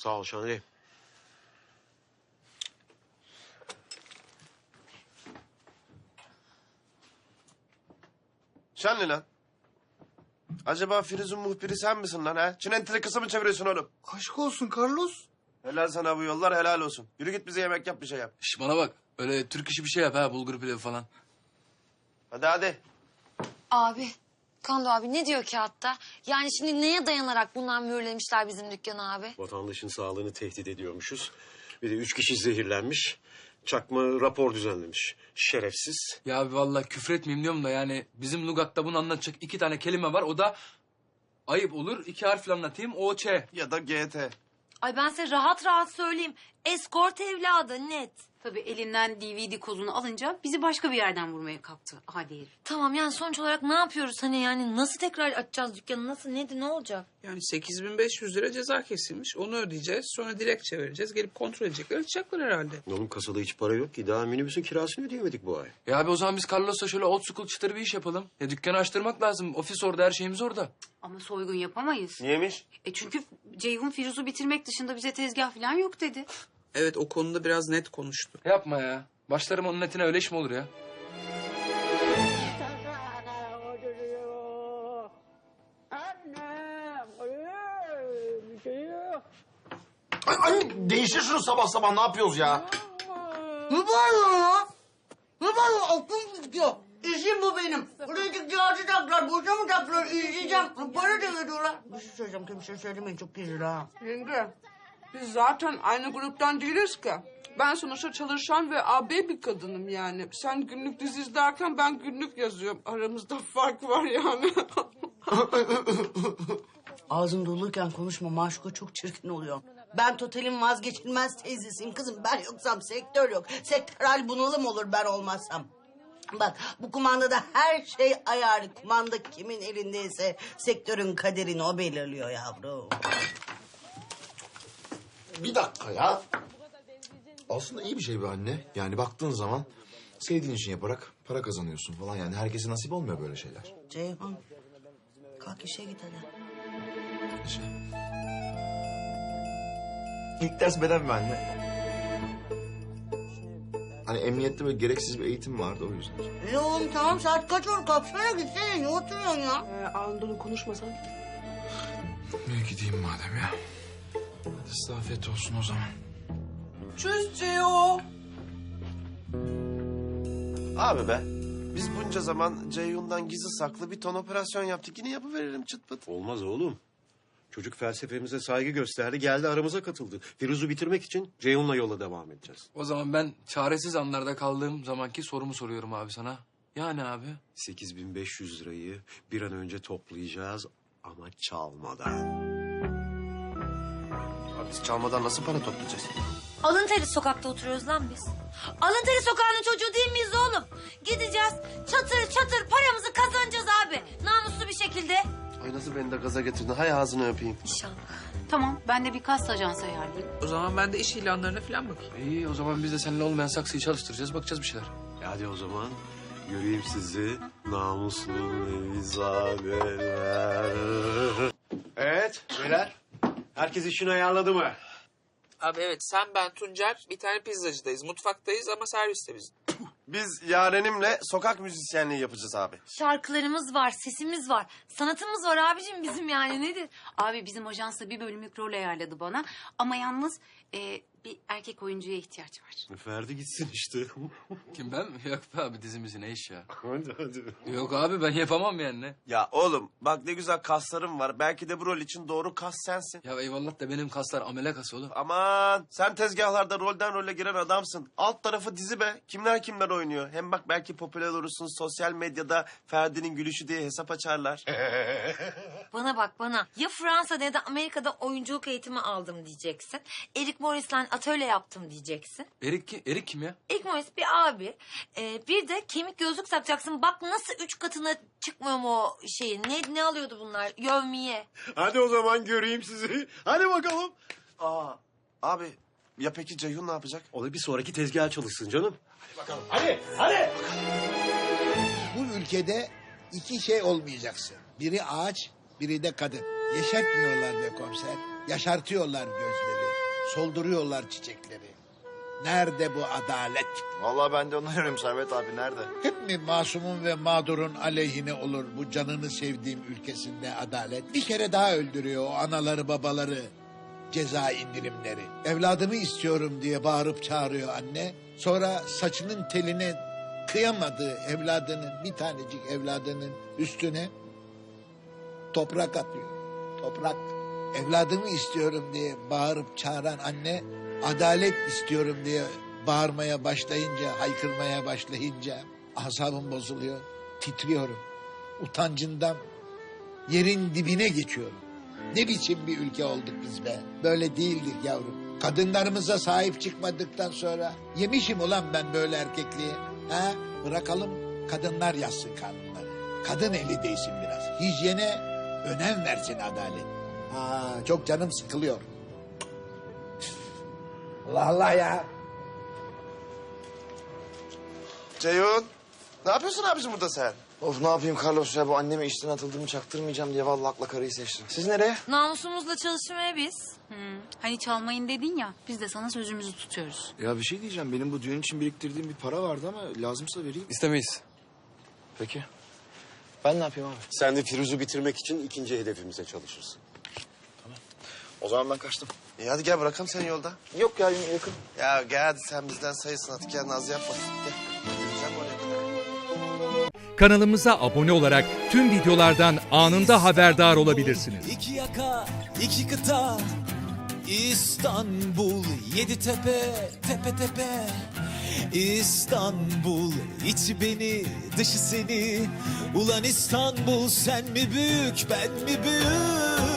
Sağ ol Şanlı. Ne lan? Acaba Firuz'un muhbiri sen misin lan ha? Çinentili kısa mı çeviriyorsun oğlum? Aşk olsun Carlos. Helal sana bu yollar helal olsun. Yürü git bize yemek yap bir şey yap. Şş bana bak. Öyle Türk işi bir şey yap ha. Bulgur pilavı falan. Hadi hadi. Abi, Kando abi ne diyor kağıtta? Yani şimdi neye dayanarak bunlar mühürlemişler bizim dükkanı abi? Vatandaşın sağlığını tehdit ediyormuşuz. Bir de üç kişi zehirlenmiş. Çakma rapor düzenlemiş. Şerefsiz. Ya abi vallahi küfür etmeyeyim diyorum da yani bizim Lugat'ta bunu anlatacak iki tane kelime var. O da ayıp olur. İki harfle anlatayım. O Ç. Ya da GT. Ay ben size rahat rahat söyleyeyim. Eskort evladı net. Tabii elinden DVD kozunu alınca bizi başka bir yerden vurmaya kalktı hadi herif. Tamam yani sonuç olarak ne yapıyoruz hani yani nasıl tekrar açacağız dükkanı nasıl nedir ne olacak? Yani 8500 lira ceza kesilmiş. Onu ödeyeceğiz. Sonra dilekçe vereceğiz. Gelip kontrol edecekler. Açacaklar herhalde. Oğlum kasada hiç para yok ki. Daha minibüsün kirasını ödeyemedik bu ay. Ya abi o zaman biz Carlos'la şöyle old school çıtır bir iş yapalım. Ya dükkanı açtırmak lazım. Ofis orada her şeyimiz orada. Ama soygun yapamayız. Niyemiş? E çünkü Ceyhun Firuz'u bitirmek dışında bize tezgah falan yok dedi. Evet o konuda biraz net konuştu. Yapma ya. Başlarım onun etine öyle iş mi olur ya? Ay, ay değiştir şunu sabah sabah ne yapıyoruz ya? Ne bağırıyorsun ya? Ne bağırıyorsun? Aklım gidiyor. İşim bu benim. Buraya dükkanı açacaklar, boşamayacaklar, izleyeceğim. Para da veriyorlar. Bir şey söyleyeceğim, kimseye söylemeyin, çok gizli ha. Yenge biz zaten aynı gruptan değiliz ki. Ben sonuçta çalışan ve AB bir kadınım yani. Sen günlük dizi izlerken ben günlük yazıyorum. Aramızda fark var yani. Ağzın doluyken konuşma, maşuka çok çirkin oluyor. Ben Total'in vazgeçilmez teyzesiyim kızım. Ben yoksam sektör yok. Sektörel bunalım olur ben olmazsam. Bak bu kumandada her şey ayarlı. Kumanda kimin elindeyse sektörün kaderini o belirliyor yavrum. Bir dakika ya. Aslında iyi bir şey be anne. Yani baktığın zaman sevdiğin için yaparak para kazanıyorsun falan. Yani herkese nasip olmuyor böyle şeyler. Ceyhun kalk işe git hadi. İşte. İlk ders beden mi anne? Hani emniyette böyle gereksiz bir eğitim vardı o yüzden. E oğlum tamam saat kaç olur kalksana gitsene ne oturuyorsun ya? ee, Anadolu konuşmasan. İyi gideyim madem ya. Hadi size afiyet olsun o zaman. Çöz Ceo. Abi be. Biz bunca zaman Ceyhun'dan gizli saklı bir ton operasyon yaptık. Yine yapıveririm çıt pıt. Olmaz oğlum. Çocuk felsefemize saygı gösterdi. Geldi aramıza katıldı. Firuz'u bitirmek için Ceyhun'la yola devam edeceğiz. O zaman ben çaresiz anlarda kaldığım zamanki sorumu soruyorum abi sana. Yani abi. 8500 lirayı bir an önce toplayacağız ama çalmadan. Abi biz çalmadan nasıl para toplayacağız? Alın teri sokakta oturuyoruz lan biz. Alın teri sokağının çocuğu değil miyiz oğlum? Gideceğiz çatır çatır paramızı kazanacağız abi. Namuslu bir şekilde. Ay nasıl beni de gaza getirdin. Hay ağzını öpeyim. İnşallah. Tamam ben de bir kas ajansı ayarlayayım. O zaman ben de iş ilanlarına falan bakayım. İyi o zaman biz de seninle olmayan saksıyı çalıştıracağız. Bakacağız bir şeyler. E Hadi o zaman göreyim sizi namuslu nevizadeler. Evet beyler. Herkes işini ayarladı mı? Abi evet sen ben Tuncer bir tane pizzacıdayız. Mutfaktayız ama serviste biz. Biz Yaren'imle sokak müzisyenliği yapacağız abi. Şarkılarımız var, sesimiz var. Sanatımız var abicim bizim yani nedir? Abi bizim ajansa bir bölümlük rol ayarladı bana. Ama yalnız e, bir erkek oyuncuya ihtiyaç var. Ferdi gitsin işte. Kim ben mi? Yok be abi dizimizi ne iş ya? hadi hadi. Yok abi ben yapamam yani. ne? Ya oğlum bak ne güzel kaslarım var. Belki de bu rol için doğru kas sensin. Ya eyvallah da benim kaslar amele kası oğlum. Aman sen tezgahlarda rolden role giren adamsın. Alt tarafı dizi be. Kimler kimler oynuyor. Hem bak belki popüler olursun. Sosyal medyada Ferdi'nin gülüşü diye hesap açarlar. Bana bak bana. Ya Fransa'da ya da Amerika'da oyunculuk eğitimi aldım diyeceksin. Eric Morris'le atölye yaptım diyeceksin. Erik, ki- Erik kim ya? Eric Morris bir abi. Ee, bir de kemik gözlük takacaksın. Bak nasıl üç katına çıkmıyor mu o şeyin? Ne, ne alıyordu bunlar? Yövmiye. Hadi o zaman göreyim sizi. Hadi bakalım. Aa abi ya peki Ceyhun ne yapacak? O da bir sonraki tezgaha çalışsın canım. Bu ülkede iki şey olmayacaksın. Biri ağaç, biri de kadın. Yeşertmiyorlar be komiser. Yaşartıyorlar gözleri. Solduruyorlar çiçekleri. Nerede bu adalet? Vallahi ben de onu arıyorum Servet abi nerede? Hep mi masumun ve mağdurun aleyhine olur bu canını sevdiğim ülkesinde adalet? Bir kere daha öldürüyor o anaları babaları ceza indirimleri. Evladımı istiyorum diye bağırıp çağırıyor anne. Sonra saçının teline kıyamadığı evladının bir tanecik evladının üstüne toprak atıyor. Toprak. Evladımı istiyorum diye bağırıp çağıran anne adalet istiyorum diye bağırmaya başlayınca, haykırmaya başlayınca asabım bozuluyor. Titriyorum. Utancından yerin dibine geçiyorum. Ne biçim bir ülke olduk biz be. Böyle değildik yavrum. Kadınlarımıza sahip çıkmadıktan sonra yemişim ulan ben böyle erkekliği. Ha? Bırakalım kadınlar yazsın kanunları. Kadın eli değsin biraz. Hijyene önem versin adalet. Ha, çok canım sıkılıyor. Allah Allah ya. Ceyhun. Ne yapıyorsun abicim burada sen? Of ne yapayım Carlos ya bu anneme işten atıldığımı çaktırmayacağım diye vallahi akla karıyı seçtim. Siz nereye? Namusumuzla çalışmaya biz. Hani çalmayın dedin ya biz de sana sözümüzü tutuyoruz. Ya bir şey diyeceğim benim bu düğün için biriktirdiğim bir para vardı ama lazımsa vereyim. İstemeyiz. Peki. Ben ne yapayım abi? Sen de Firuz'u bitirmek için ikinci hedefimize çalışırsın. O zaman ben kaçtım. İyi hadi gel bırakalım seni yolda. Yok ya yakın. Ya gel hadi sen bizden sayısın artık ya naz yapma. Gel. Yürüyeceğim oraya kadar. Kanalımıza abone olarak tüm videolardan anında haberdar olabilirsiniz. İki yaka, iki kıta, İstanbul, yedi tepe, tepe tepe. İstanbul, içi beni, dışı seni. Ulan İstanbul, sen mi büyük, ben mi büyük?